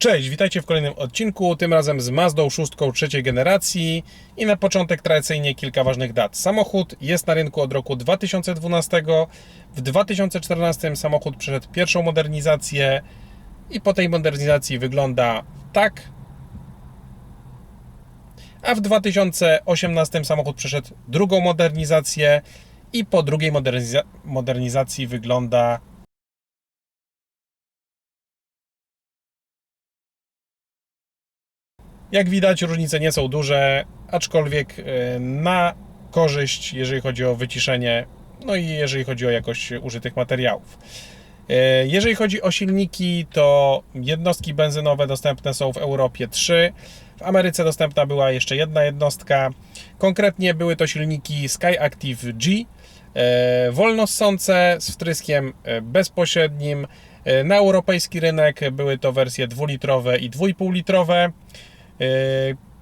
Cześć, witajcie w kolejnym odcinku, tym razem z Mazdą 6 trzeciej generacji i na początek tradycyjnie kilka ważnych dat. Samochód jest na rynku od roku 2012. W 2014 samochód przeszedł pierwszą modernizację i po tej modernizacji wygląda tak. A w 2018 samochód przeszedł drugą modernizację i po drugiej moderniza- modernizacji wygląda Jak widać, różnice nie są duże, aczkolwiek e, na korzyść, jeżeli chodzi o wyciszenie, no i jeżeli chodzi o jakość użytych materiałów. E, Jeżeli chodzi o silniki, to jednostki benzynowe dostępne są w Europie 3. W Ameryce dostępna była jeszcze jedna jednostka. Konkretnie były to silniki Skyactiv G, e, wolnossące z wtryskiem bezpośrednim. Na europejski rynek były to wersje dwulitrowe i 2,5 litrowe. Yy,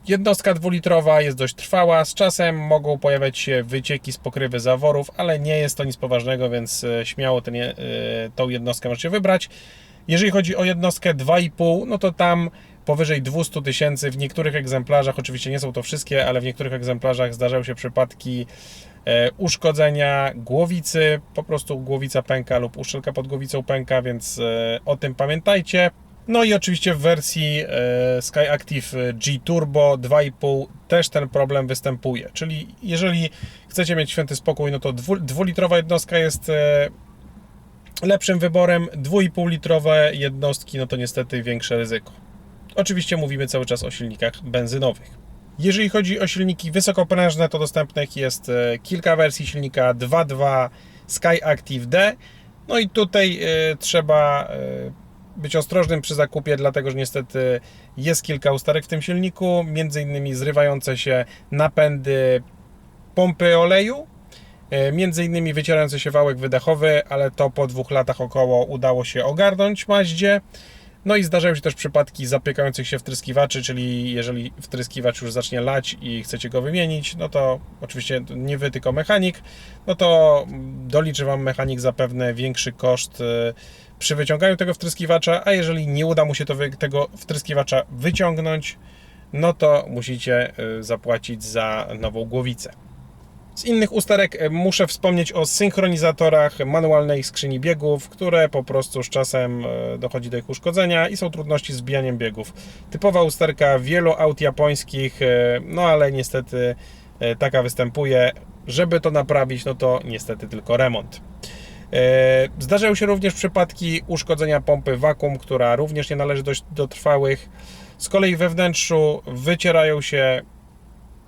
Jednostka dwulitrowa jest dość trwała. Z czasem mogą pojawiać się wycieki z pokrywy zaworów, ale nie jest to nic poważnego, więc e, śmiało ten, e, tą jednostkę możecie wybrać. Jeżeli chodzi o jednostkę 2,5, no to tam powyżej 200 tysięcy. W niektórych egzemplarzach, oczywiście nie są to wszystkie, ale w niektórych egzemplarzach zdarzają się przypadki e, uszkodzenia głowicy. Po prostu głowica pęka lub uszczelka pod głowicą pęka, więc o tym pamiętajcie. No i oczywiście w wersji e, Skyactiv G Turbo 2,5 też ten problem występuje. Czyli jeżeli chcecie mieć święty spokój, no to dwu, dwulitrowa jednostka jest e, lepszym wyborem. 2,5 litrowe jednostki, no to niestety większe ryzyko. Oczywiście mówimy cały czas o silnikach benzynowych. Jeżeli chodzi o silniki wysokoprężne, to dostępnych jest e, kilka wersji silnika 2.2 Skyactiv D. No i tutaj e, trzeba e, być ostrożnym przy zakupie, dlatego że niestety jest kilka usterek w tym silniku, między innymi zrywające się napędy pompy oleju, e, między innymi wycierający się wałek wydechowy, ale to po dwóch latach około udało się ogarnąć Maździe. No i zdarzają się też przypadki zapiekających się wtryskiwaczy, czyli jeżeli wtryskiwacz już zacznie lać i chcecie go wymienić, no to oczywiście nie wy, tylko mechanik, no to doliczy Wam mechanik zapewne większy koszt e, przy wyciąganiu tego wtryskiwacza, a jeżeli nie uda mu się to tego wtryskiwacza wyciągnąć, no to musicie e, zapłacić za nową głowicę. Z innych usterek e, muszę wspomnieć o synchronizatorach manualnej skrzyni biegów, które po prostu z czasem e, dochodzi do ich uszkodzenia i są trudności z wbijaniem biegów. Typowa usterka wielu aut japońskich, e, no ale niestety taka występuje. Żeby to naprawić, no to niestety tylko remont. Zdarzają się również przypadki uszkodzenia pompy wakum, która również nie należy do, do trwałych. Z kolei we wnętrzu wycierają się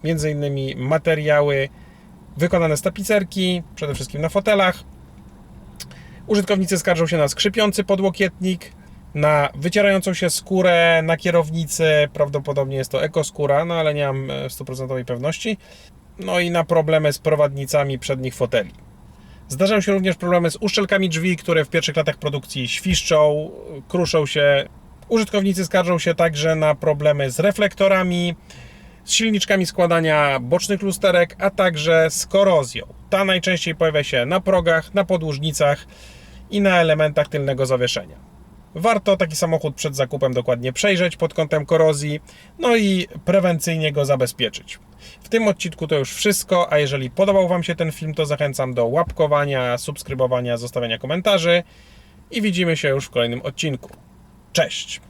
innymi materiały wykonane z tapicerki, przede wszystkim na fotelach. Użytkownicy skarżą się na skrzypiący podłokietnik, na wycierającą się skórę na kierownicy, prawdopodobnie jest to ekoskóra, no ale nie mam e, stuprocentowej pewności. No i na problemy z prowadnicami przednich foteli. Zdarzają się również problemy z uszczelkami drzwi, które w pierwszych latach produkcji świszczą, kruszą się. Użytkownicy skarżą się także na problemy z reflektorami, z silniczkami składania bocznych lusterek, a także z korozją. Ta najczęściej pojawia się na progach, na podłużnicach i na elementach tylnego zawieszenia. Warto taki samochód przed zakupem dokładnie przejrzeć pod kątem korozji, no i prewencyjnie go zabezpieczyć. W tym odcinku to już wszystko, a jeżeli podobał Wam się ten film, to zachęcam do łapkowania, subskrybowania, zostawiania komentarzy i widzimy się już w kolejnym odcinku. Cześć!